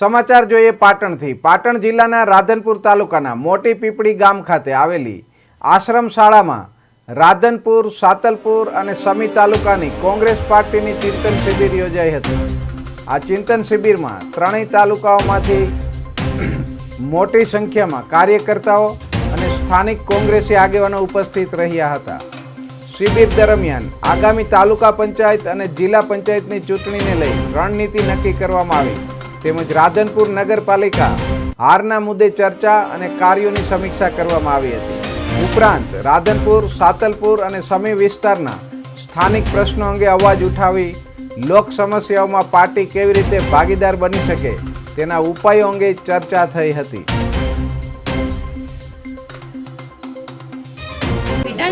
સમાચાર જોઈએ પાટણથી. પાટણ જિલ્લાના રાધનપુર તાલુકાના મોટી પીપળી ગામ ખાતે આવેલી આશ્રમ શાળામાં રાધનપુર, સાતલપુર અને સમી તાલુકાની કોંગ્રેસ પાર્ટીની ચિંતન શિબિર યોજાઈ હતી. આ ચિંતન શિબિરમાં ત્રણેય તાલુકાઓમાંથી મોટી સંખ્યામાં કાર્યકર્તાઓ અને સ્થાનિક કોંગ્રેસી આગેવાનો ઉપસ્થિત રહ્યા હતા. શિબિર દરમિયાન આગામી તાલુકા પંચાયત અને જિલ્લા પંચાયતની ચૂંટણીને લઈ રણનીતિ નક્કી કરવામાં આવી. તેમજ રાધનપુર નગરપાલિકા હારના મુદ્દે ચર્ચા અને કાર્યોની સમીક્ષા કરવામાં આવી હતી. ઉપરાંત રાધનપુર, સાતલપુર અને સમી વિસ્તારના સ્થાનિક પ્રશ્નો અંગે અવાજ ઉઠાવી લોક સમસ્યાઓમાં પાર્ટી કેવી રીતે ભાગીદાર બની શકે તેના ઉપાયો અંગે ચર્ચા થઈ હતી.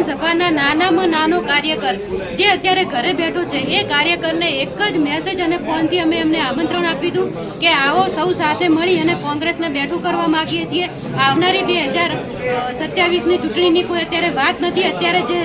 વિધાનસભાના નાનામાં નાનો કાર્યકર જે અત્યારે ઘરે બેઠો છે, એ કાર્યકરને એક જ મેસેજ અને ફોનથી અમે એમને આમંત્રણ આપ્યું હતું કે આવો સૌ સાથે મળી અને કોંગ્રેસને બેઠું કરવા માગીએ છીએ. આવનારી બે હજાર સત્યાવીસની ચૂંટણીની કોઈ અત્યારે વાત નથી. અત્યારે જે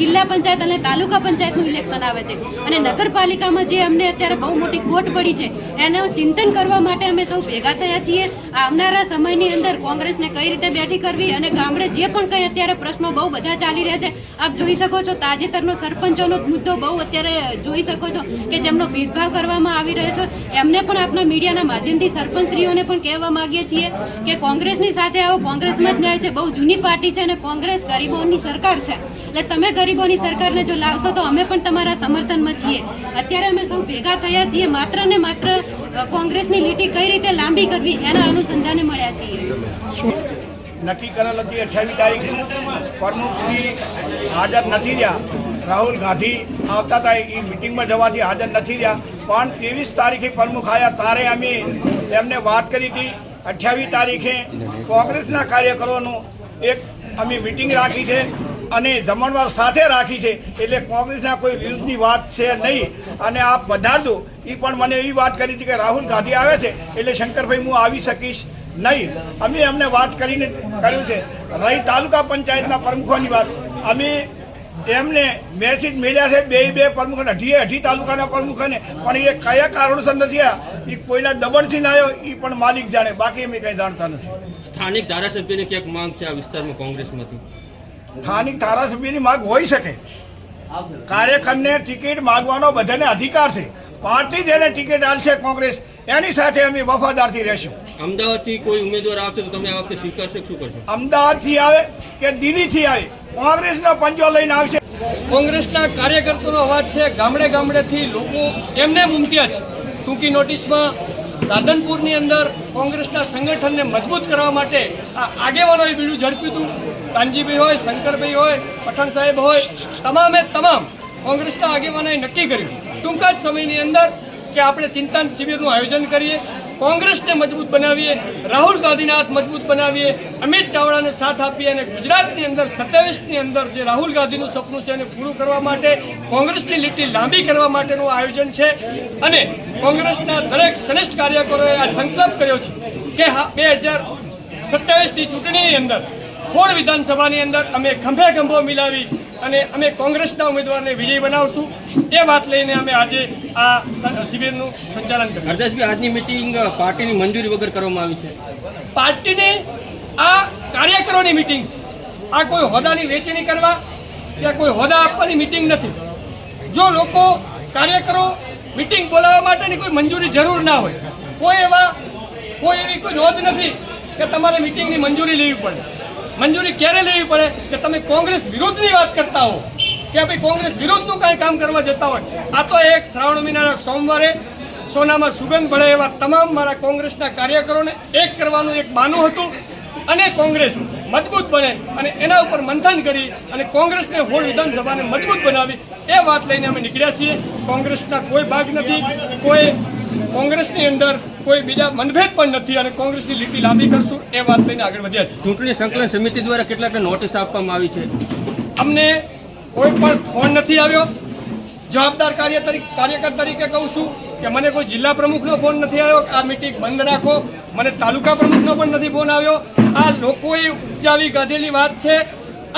જિલ્લા પંચાયત અને તાલુકા પંચાયતનું ઇલેક્શન આવે છે. અને નગરપાલિકામાં જે અમને અત્યારે બહુ મોટી ખોટ પડી છે, એનું ચિંતન કરવા માટે અમે સૌ ભેગા થયા છીએ. આવનારા સમયની અંદર કોંગ્રેસને કઈ રીતે બેઠી કરવી અને ગામડે જે પણ કંઈ અત્યારે પ્રશ્નો બહુ બધા ચાલી રહ્યા છે, આપ જોઈ શકો છો તાજેતરનો સરપંચોનો મુદ્દો બહુ અત્યારે જોઈ શકો છો કે જેમનો ભેદભાવ કરવામાં આવી રહ્યો છે. એમને પણ આપણા મીડિયાના માધ્યમથી સરપંચશ્રીઓને પણ કહેવા માંગીએ છીએ કે કોંગ્રેસની સાથે આવો, કોંગ્રેસમાં જ ન્યાય છે. બહુ જૂની પાર્ટી છે અને કોંગ્રેસ ગરીબોની સરકાર છે. એટલે તમે ગરીબોની સરકારને જો લાવશો તો અમે પણ તમારા સમર્થનમાં છીએ. અત્યારે અમે સૌ ભેગા થયા છીએ, માત્ર ને માત્ર કોંગ્રેસની લીટી કઈ રીતે લાંબી કરવી એના અનુસંધાને મળ્યા છીએ. નક્કી કરેલ હતી અઠ્યાવીસ તારીખ પ્રમુખ શ્રી હાજર નથી રહ્યા. રાહુલ ગાંધી આવતા હતા, એ મિટિંગમાં જવાથી હાજર નથી રહ્યા. પણ ત્રેવીસ તારીખે પ્રમુખ આવ્યા તારે અમે એમને વાત કરી હતી. અઠ્યાવીસ તારીખે કોંગ્રેસના કાર્યકરોનું એક અમે મિટિંગ રાખી છે. અને જમણવાર સાથે રાખી છે. એટલે કોંગ્રેસના કોઈ વિરુદ્ધની વાત છે નહીં. અને આપ વધારજો એ પણ મને એવી વાત કરી હતી કે રાહુલ ગાંધી આવે છે, એટલે શંકરભાઈ હું આવી શકીશ નહીં. અમે અમને વાત કરીને કર્યું છે. રહી તાલુકા પંચાયતના પ્રમુખોની વાત. અમે એમને મેસેજ મેળ્યા છે, બે બે પ્રમુખોને અઢીએ અઢી તાલુકાના પ્રમુખોને પણ એ કયા કારણોસર નથી આ? એ કોઈના દબણથી ના આવ્યો એ પણ માલિક જાણે. બાકી અમે કંઈ જાણતા નથી. સ્થાનિક ધારાસભ્યની ક્યાંક માંગ છે આ વિસ્તારમાં કોંગ્રેસમાંથી? સ્થાનિક ધારાસભ્યની માગ હોઈ શકે. કાર્યકરને ટિકિટ માગવાનો બધાને અધિકાર છે. પાર્ટી જેને ટિકિટ આપશે કોંગ્રેસ એની સાથે અમે વફાદારથી રહેશું. અમદાવાદથી કોઈ ઉમેદવાર આવશે તો તમે આ વખતે સ્વીકારશો કે શું કરશો? અમદાવાદથી આવે કે દિલ્હીથી આવે? કોંગ્રેસનો પંજો લઈને આવશે. કોંગ્રેસના કાર્યકર્તાનો અવાજ છે ગામડે ગામડેથી લોકો એમને ઉમટ્યા છે. ટૂંકી નોટિસમાં રાધનપુરની અંદર કોંગ્રેસના સંગઠનને મજબૂત કરવા માટે આ આગેવાનોએ બીડું ઝડપ્યું હતું. કાનજીભાઈ હોય, શંકરભાઈ હોય, પઠાણ સાહેબ હોય, તમામે તમામ કોંગ્રેસના આગેવાનોએ નક્કી કર્યું. ટૂંકા જ સમયની અંદર કે આપણે ચિંતન શિબિરનું આયોજન કરીએ, કોંગ્રેસને મજબૂત બનાવીએ, રાહુલ ગાંધીના હાથ મજબૂત બનાવીએ, અમિત ચાવડાને સાથ આપીએ અને ગુજરાતની અંદર સત્યાવીસની અંદર જે રાહુલ ગાંધીનું સપનું છે એને પૂરું કરવા માટે, કોંગ્રેસની લીટી લાંબી કરવા માટેનું આયોજન છે. અને કોંગ્રેસના દરેક શ્રેષ્ઠ કાર્યકરોએ આ સંકલ્પ કર્યો છે કે બે હજાર સત્યાવીસની ચૂંટણીની અંદર, ખોડ વિધાનસભાની અંદર અમે ખંભે ખંભો મિલાવી અને અમે કોંગ્રેસના ઉમેદવારને વિજય બનાવશું. એ વાત લઈને અમે આજે આ શિબિરનું સંચાલન કર્યું. હરદાસભાઈ આજની મિટિંગ પાર્ટીની મંજૂરી વગર કરવામાં આવી છે. પાર્ટીની આ કાર્યકરોની મિટિંગ છે આ કોઈ હોદ્દાની વેચણી કરવા કે કોઈ હોદ્દા આપવાની મિટિંગ નથી. જો લોકો કાર્યકરો મિટિંગ બોલાવવા માટેની કોઈ મંજૂરી જરૂર ના હોય કોઈ એવા કોઈ એવી કોઈ નોંધ નથી કે તમારે મિટિંગની મંજૂરી લેવી પડે. મંજૂરી ક્યારે લેવી પડે? કે તમે કોંગ્રેસ વિરુદ્ધની વાત કરતા હો? કે ભાઈ કોંગ્રેસ વિરુદ્ધનું કાંઈ કામ કરવા જતા હોય? આ તો એક શ્રાવણ મહિનાના સોમવારે સોનામાં સુગંધ ભળે એવા તમામ મારા કોંગ્રેસના કાર્યકરોને એક કરવાનું એક બાનું હતું અને કોંગ્રેસ મજબૂત બને અને એના ઉપર મંથન કરી અને કોંગ્રેસને હોળ વિધાનસભાને મજબૂત બનાવી. એ વાત લઈને અમે નીકળ્યા છીએ. કોંગ્રેસના કોઈ ભાગ નથી. કોઈ કોંગ્રેસની અંદર કોઈ બીજા મનભેદ પણ નથી અને કોંગ્રેસની લીટી લાંબી કરશું એ વાત લઈને આગળ વધ્યા છે ચૂંટણી સંકલન સમિતિ દ્વારા કેટલાક નોટિસ આપવામાં આવી છે? અમને કોઈ પણ ફોન નથી આવ્યો. જવાબદાર કાર્ય તરીકે કાર્યકર તરીકે કહું છું કે મને કોઈ જિલ્લા પ્રમુખનો ફોન નથી આવ્યો આ મિટિંગ બંધ રાખો. મને તાલુકા પ્રમુખનો પણ નથી ફોન આવ્યો. આ લોકોએ ઉપજાવી કાઢેલી વાત છે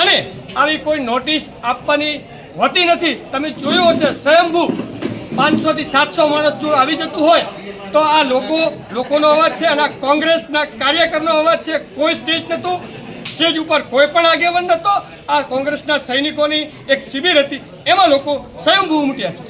અને આવી કોઈ નોટિસ આપવાની હોતી નથી. તમે જોયું હશે સ્વયંભૂ પાંચસો થી સાતસો માણસ જો આવી જતું હોય તો આ લોકો લોકોનો અવાજ છે અને આ કોંગ્રેસના કાર્યકરનો અવાજ છે. કોઈ સ્ટેજ નહોતું. સ્ટેજ ઉપર કોઈ પણ આગેવાન નહોતો. આ કોંગ્રેસના સૈનિકોની એક શિબિર હતી. એમાં લોકો સ્વયંભૂ ઉમટ્યા છે.